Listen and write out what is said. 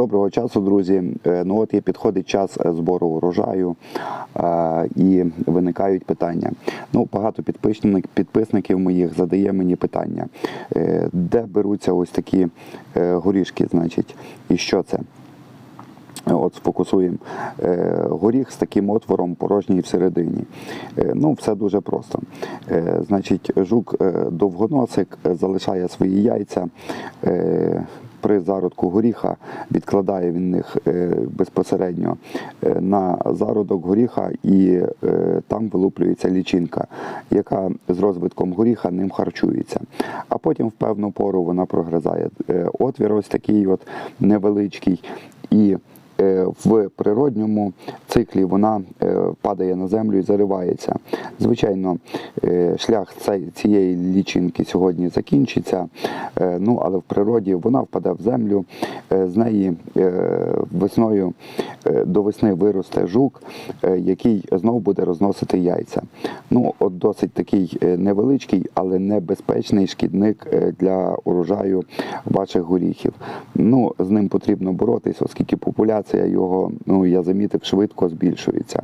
Доброго часу, друзі. Е, Ну от і підходить час е, збору урожаю е, і виникають питання. Ну, багато підписників моїх задає мені питання, де беруться ось такі горішки, значить, і що це? От сфокусуємо горіх з таким отвором порожній всередині. Ну, все дуже просто. Значить, жук довгоносик залишає свої яйця. При зародку горіха відкладає він їх е, безпосередньо е, на зародок горіха, і е, там вилуплюється лічинка, яка з розвитком горіха ним харчується. А потім в певну пору вона прогризає. Отвір ось такий от невеличкий. І в природньому циклі вона е, падає на землю і заривається. Звичайно, е, шлях цієї лічинки сьогодні закінчиться, е, ну але в природі вона впаде в землю, з неї весною до весни виросте жук, який знов буде розносити яйця. Ну, от досить такий невеличкий, але небезпечний шкідник для урожаю ваших горіхів. Ну, з ним потрібно боротися, оскільки популяція його, ну я замітив, швидко збільшується.